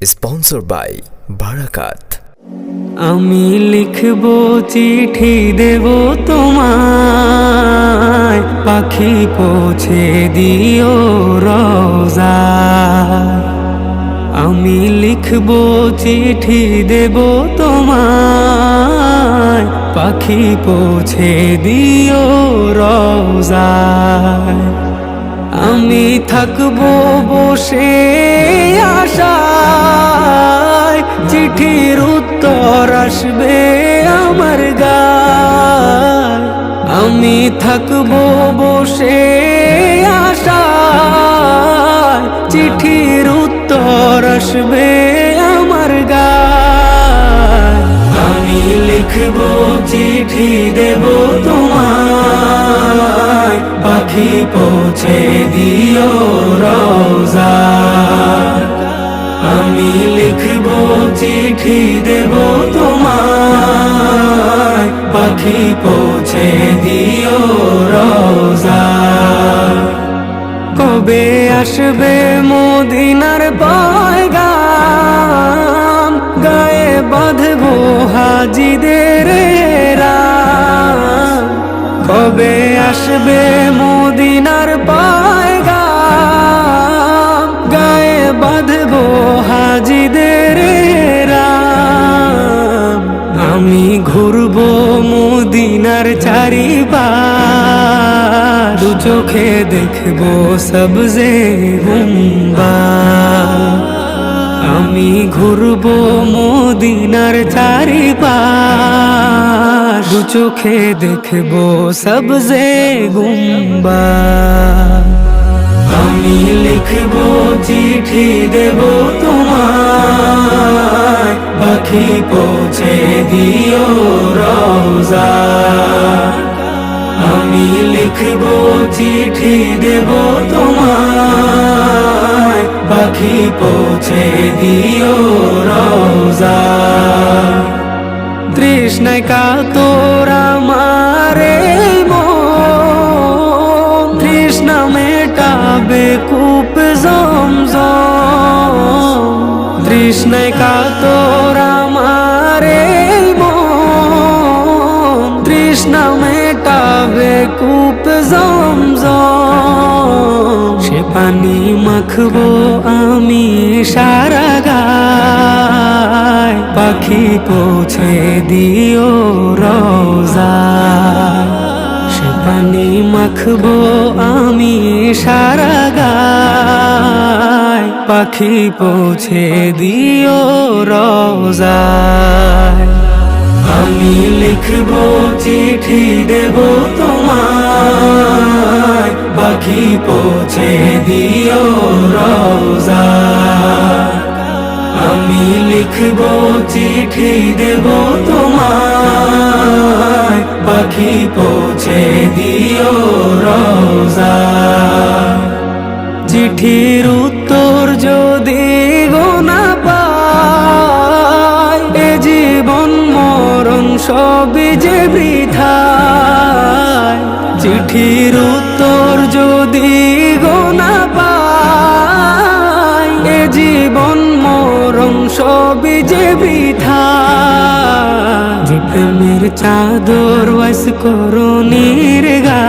Sponsor by বারাকাত আমি লিখব চিঠি দেব তোমায়, পাখি পৌঁছে দিও রোজা। আমি লিখব চিঠি দেব তোমায়, পাখি পৌঁছে দিও রোজা। আমি থাকব বসে আশায় আসবে আমার গায় আমি থাকব বসে আশায়। চিঠির উত্তর আসবে আমার গায় আমি লিখব চিঠি দেব তোমায়। পাখি পৌঁছে দিও রোজা চিঠি দেব তোমায়। পাখি পৌঁছে দিও রোজা। কবে আসবে মদিনার পয়গাম? গায়ে বাঁধবো হাজিদের কবে আসবে মদিনার পয়গাম? মদিনার চারিবার দু চোখে দেখব সবজে গুম্বা। আমি ঘুরবো মদিনার চারিপাশ। দু চোখে দেখব সবজে গুম্বা। আমি লিখব চিঠি দেব তোমায়। পাখি পৌঁছে দিও রোজা লিখব চিঠি দেব তোমায়। পাখি পৌঁছে দিও রোজা তৃষ্ণায় কাতর আমারে তৃষ্ণা মেটাবে কূপ জমজম। তৃষ্ণায় কাতর আমারে তৃষ্ণা মেটাবে কূপ জমজম সে পানি মাখবো আমি সারা গায় পাখি পৌঁছে দিও রোজা সে পানি মাখবো আমি সারা গায় পাখি পৌঁছে দিও রোজায় আমি লিখব চিঠি দেব তোমায়। পাখি পৌঁছে দিও রোজা। আমি লিখব চিঠি দেব তোমায়। পাখি পৌঁছে দিও রোজা। চিঠির সবই যে বৃথায়, চিঠির উত্তর যদি গোনা পায়, এ জীবন মরম সবই যে বৃথায়। যে প্রেমের চাদর বাস করো গা